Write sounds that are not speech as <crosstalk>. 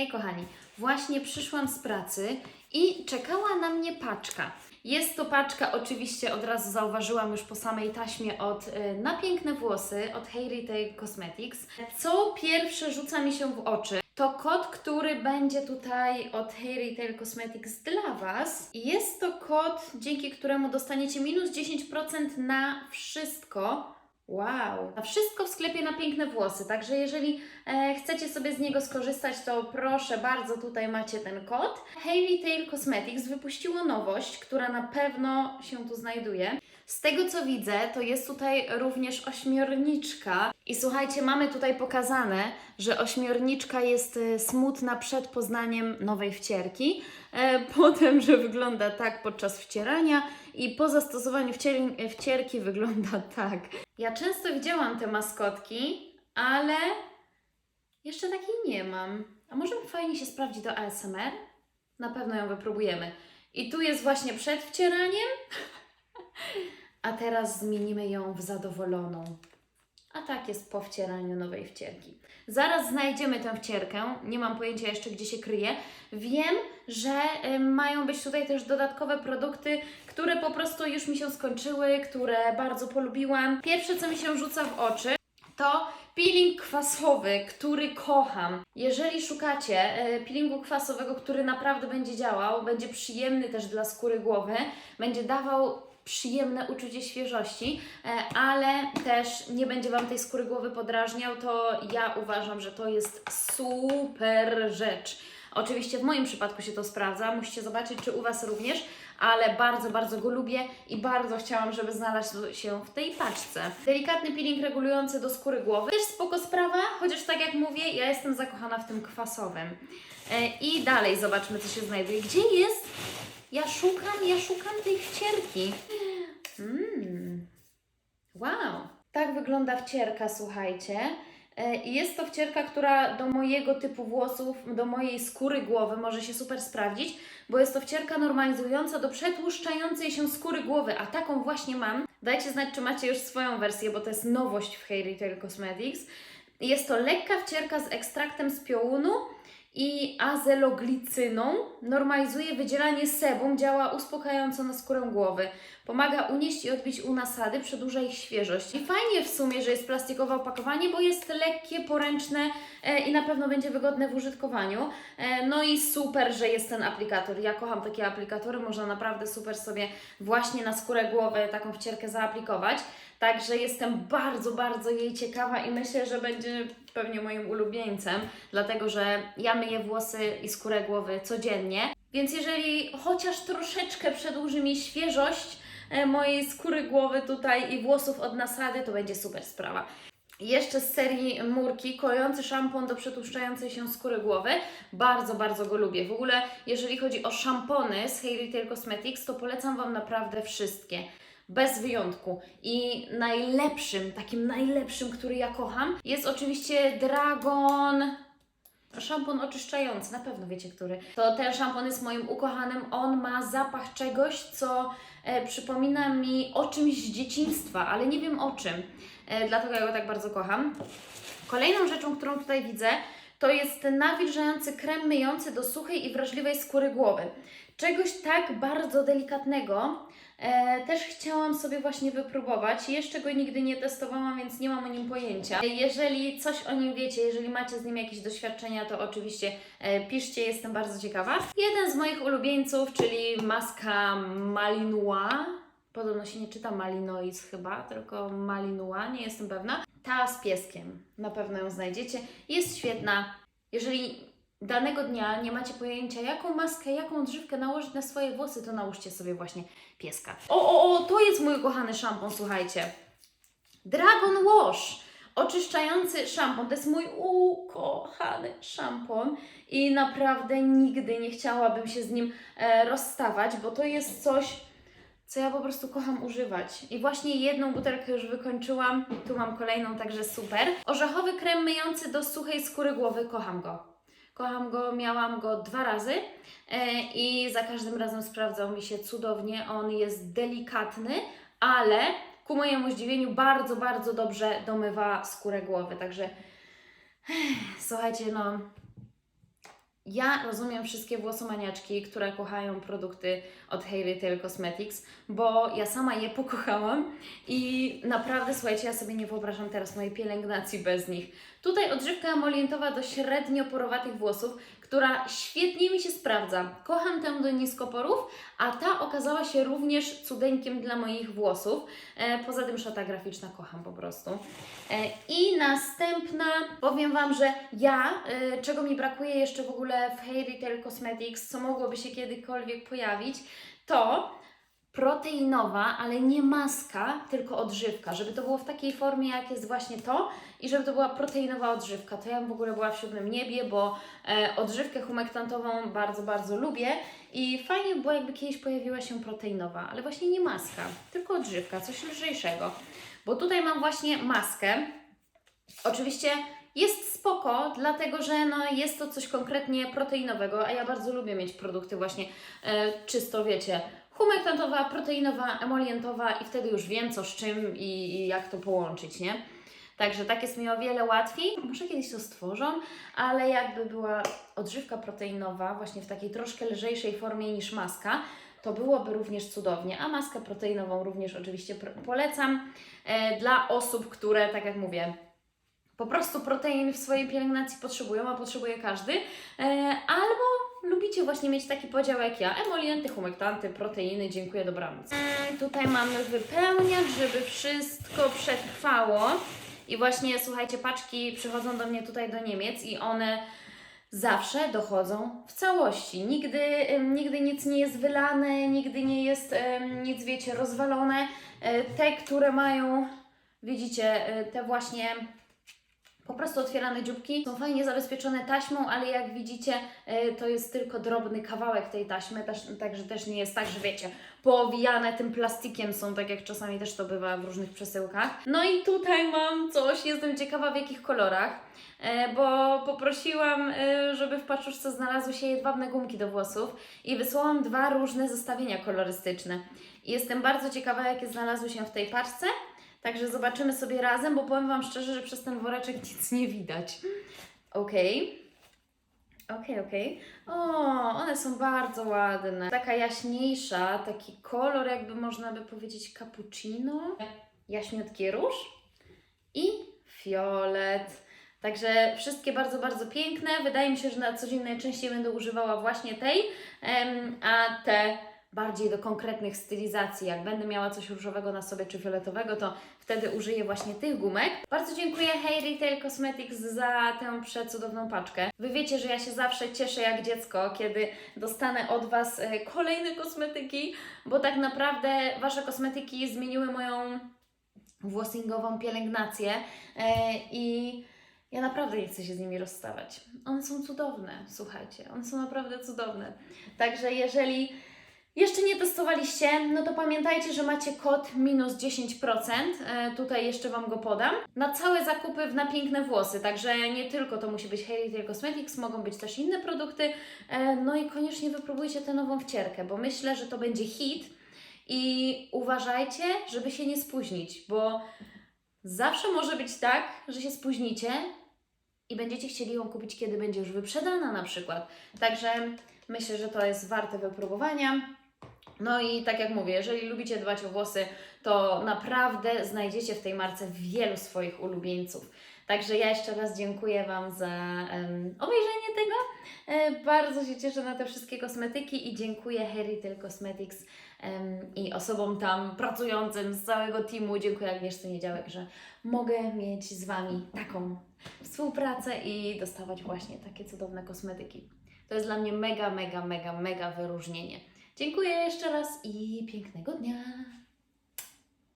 Hej kochani, właśnie przyszłam z pracy i czekała na mnie paczka. Jest to paczka, oczywiście od razu zauważyłam już po samej taśmie od y, na piękne włosy od Hailey Tail Cosmetics. Co pierwsze rzuca mi się w oczy, to kod, który będzie tutaj od Hailey Tail Cosmetics dla Was. Jest to kod, dzięki któremu dostaniecie minus 10% na wszystko. Wow! Na wszystko w sklepie na piękne włosy. Także jeżeli e, chcecie sobie z niego skorzystać, to proszę bardzo, tutaj macie ten kod. Hailey Tail Cosmetics wypuściło nowość, która na pewno się tu znajduje. Z tego co widzę, to jest tutaj również ośmiorniczka. I słuchajcie, mamy tutaj pokazane, że ośmiorniczka jest e, smutna przed poznaniem nowej wcierki. E, potem, że wygląda tak podczas wcierania i po zastosowaniu wcier- wcierki wygląda tak. Ja często widziałam te maskotki, ale jeszcze takiej nie mam. A może fajnie się sprawdzi do ASMR? Na pewno ją wypróbujemy. I tu jest właśnie przed wcieraniem, <laughs> a teraz zmienimy ją w zadowoloną. A tak jest po wcieraniu nowej wcierki. Zaraz znajdziemy tę wcierkę. Nie mam pojęcia jeszcze, gdzie się kryje. Wiem, że y, mają być tutaj też dodatkowe produkty, które po prostu już mi się skończyły, które bardzo polubiłam. Pierwsze, co mi się rzuca w oczy, to peeling kwasowy, który kocham. Jeżeli szukacie e, peelingu kwasowego, który naprawdę będzie działał, będzie przyjemny też dla skóry głowy, będzie dawał przyjemne uczucie świeżości, e, ale też nie będzie Wam tej skóry głowy podrażniał, to ja uważam, że to jest super rzecz. Oczywiście w moim przypadku się to sprawdza, musicie zobaczyć, czy u Was również, ale bardzo, bardzo go lubię i bardzo chciałam, żeby znalazł się w tej paczce. Delikatny peeling regulujący do skóry głowy. Też spoko sprawa, chociaż tak jak mówię, ja jestem zakochana w tym kwasowym. E, I dalej zobaczmy, co się znajduje. Gdzie jest? Ja szukam, ja szukam tej wcierki. Mmm. Wow. Tak wygląda wcierka, słuchajcie. E, Jest to wcierka, która do mojego typu włosów, do mojej skóry głowy może się super sprawdzić, bo jest to wcierka normalizująca do przetłuszczającej się skóry głowy, a taką właśnie mam. Dajcie znać, czy macie już swoją wersję, bo to jest nowość w Hair Retail Cosmetics. Jest to lekka wcierka z ekstraktem z piołunu i azeloglicyną. Normalizuje wydzielanie sebum, działa uspokajająco na skórę głowy. Pomaga unieść i odbić u nasady, przedłuża ich świeżość. I fajnie w sumie, że jest plastikowe opakowanie, bo jest lekkie, poręczne e, i na pewno będzie wygodne w użytkowaniu. E, no i super, że jest ten aplikator. Ja kocham takie aplikatory, można naprawdę super sobie właśnie na skórę głowy taką wcierkę zaaplikować. Także jestem bardzo, bardzo jej ciekawa i myślę, że będzie pewnie moim ulubieńcem, dlatego że ja myję włosy i skórę głowy codziennie. Więc jeżeli chociaż troszeczkę przedłuży mi świeżość e, mojej skóry głowy tutaj i włosów od nasady, to będzie super sprawa. Jeszcze z serii Murki, kojący szampon do przetłuszczającej się skóry głowy. Bardzo, bardzo go lubię. W ogóle, jeżeli chodzi o szampony z Hair Retail Cosmetics, to polecam Wam naprawdę wszystkie. Bez wyjątku. I najlepszym, takim najlepszym, który ja kocham, jest oczywiście Dragon Szampon oczyszczający, na pewno wiecie który. To ten szampon jest moim ukochanym. On ma zapach czegoś, co e, przypomina mi o czymś z dzieciństwa, ale nie wiem o czym. E, dlatego ja go tak bardzo kocham. Kolejną rzeczą, którą tutaj widzę, to jest nawilżający krem myjący do suchej i wrażliwej skóry głowy. Czegoś tak bardzo delikatnego e, też chciałam sobie właśnie wypróbować. Jeszcze go nigdy nie testowałam, więc nie mam o nim pojęcia. Jeżeli coś o nim wiecie, jeżeli macie z nim jakieś doświadczenia, to oczywiście e, piszcie, jestem bardzo ciekawa. Jeden z moich ulubieńców, czyli maska Malinois. Podobno się nie czyta Malinois chyba, tylko Malinois, nie jestem pewna. Ta z pieskiem, na pewno ją znajdziecie. Jest świetna. Jeżeli danego dnia nie macie pojęcia, jaką maskę, jaką odżywkę nałożyć na swoje włosy, to nałóżcie sobie właśnie pieska. O, o, o, to jest mój ukochany szampon, słuchajcie. Dragon Wash. Oczyszczający szampon. To jest mój ukochany szampon i naprawdę nigdy nie chciałabym się z nim e, rozstawać, bo to jest coś, co ja po prostu kocham używać. I właśnie jedną butelkę już wykończyłam, tu mam kolejną, także super. Orzechowy krem myjący do suchej skóry głowy, kocham go. Kocham go, miałam go dwa razy e, i za każdym razem sprawdzał mi się cudownie. On jest delikatny, ale ku mojemu zdziwieniu bardzo, bardzo dobrze domywa skórę głowy. Także ech, słuchajcie, no ja rozumiem wszystkie włosomaniaczki, które kochają produkty od Hailey Tail Cosmetics, bo ja sama je pokochałam i naprawdę, słuchajcie, ja sobie nie wyobrażam teraz mojej pielęgnacji bez nich. Tutaj odżywka emolientowa do średnio porowatych włosów, która świetnie mi się sprawdza. Kocham tę do niskoporów, a ta okazała się również cudeńkiem dla moich włosów. E, poza tym szata graficzna kocham po prostu. E, I następna, powiem Wam, że ja, e, czego mi brakuje jeszcze w ogóle w Hair Retail Cosmetics, co mogłoby się kiedykolwiek pojawić, to proteinowa, ale nie maska, tylko odżywka, żeby to było w takiej formie, jak jest właśnie to i żeby to była proteinowa odżywka. To ja bym w ogóle była w siódmym niebie, bo e, odżywkę humektantową bardzo, bardzo lubię i fajnie by było, jakby kiedyś pojawiła się proteinowa, ale właśnie nie maska, tylko odżywka, coś lżejszego. Bo tutaj mam właśnie maskę. Oczywiście jest spoko, dlatego że no, jest to coś konkretnie proteinowego, a ja bardzo lubię mieć produkty właśnie e, czysto, wiecie, humektantowa, proteinowa, emolientowa i wtedy już wiem co z czym i, i jak to połączyć, nie? Także tak jest mi o wiele łatwiej. Może kiedyś to stworzą, ale jakby była odżywka proteinowa właśnie w takiej troszkę lżejszej formie niż maska, to byłoby również cudownie. A maskę proteinową również oczywiście polecam e, dla osób, które, tak jak mówię, po prostu protein w swojej pielęgnacji potrzebują, a potrzebuje każdy, e, albo lubicie właśnie mieć taki podział jak ja, emolienty, humektanty, proteiny, dziękuję, dobranoc. Mm, Tutaj mamy wypełniacz, żeby wszystko przetrwało i właśnie, słuchajcie, paczki przychodzą do mnie tutaj do Niemiec i one zawsze dochodzą w całości. Nigdy, nigdy nic nie jest wylane, nigdy nie jest nic, wiecie, rozwalone. E, Te, które mają, widzicie, e, te właśnie po prostu otwierane dzióbki są fajnie zabezpieczone taśmą, ale jak widzicie, e, to jest tylko drobny kawałek tej taśmy, także też nie jest tak, że wiecie, poowijane tym plastikiem są, tak jak czasami też to bywa w różnych przesyłkach. No i tutaj mam coś, jestem ciekawa w jakich kolorach, e, bo poprosiłam, e, żeby w paczuszce znalazły się jedwabne gumki do włosów i wysłałam dwa różne zestawienia kolorystyczne. Jestem bardzo ciekawa, jakie znalazły się w tej paczce. Także zobaczymy sobie razem, bo powiem Wam szczerze, że przez ten woreczek nic nie widać. Okej. Okej, okej. O, one są bardzo ładne. Taka jaśniejsza, taki kolor jakby można by powiedzieć cappuccino. Jaśniutki róż i fiolet. Także wszystkie bardzo, bardzo piękne. Wydaje mi się, że na co dzień najczęściej będę używała właśnie tej, a te bardziej do konkretnych stylizacji. Jak będę miała coś różowego na sobie czy fioletowego, to wtedy użyję właśnie tych gumek. Bardzo dziękuję Hey Retail Cosmetics za tę przecudowną paczkę. Wy wiecie, że ja się zawsze cieszę jak dziecko, kiedy dostanę od Was e, kolejne kosmetyki, bo tak naprawdę Wasze kosmetyki zmieniły moją włosingową pielęgnację e, i ja naprawdę nie chcę się z nimi rozstawać. One są cudowne, słuchajcie, one są naprawdę cudowne. Także jeżeli jeszcze nie testowaliście, no to pamiętajcie, że macie kod minus 10%. E, tutaj jeszcze Wam go podam. Na całe zakupy w na piękne włosy. Także nie tylko to musi być Hair Cosmetics, mogą być też inne produkty. E, no i koniecznie wypróbujcie tę nową wcierkę, bo myślę, że to będzie hit. I uważajcie, żeby się nie spóźnić, bo zawsze może być tak, że się spóźnicie i będziecie chcieli ją kupić, kiedy będzie już wyprzedana na przykład. Także myślę, że to jest warte wypróbowania. No i tak jak mówię, jeżeli lubicie dbać o włosy, to naprawdę znajdziecie w tej marce wielu swoich ulubieńców. Także ja jeszcze raz dziękuję Wam za em, obejrzenie tego. E, bardzo się cieszę na te wszystkie kosmetyki i dziękuję Heritel Cosmetics em, i osobom tam pracującym z całego teamu. Dziękuję Agnieszce Niedziałek, że mogę mieć z Wami taką współpracę i dostawać właśnie takie cudowne kosmetyki. To jest dla mnie mega, mega, mega, mega wyróżnienie. Dziękuję jeszcze raz i pięknego dnia.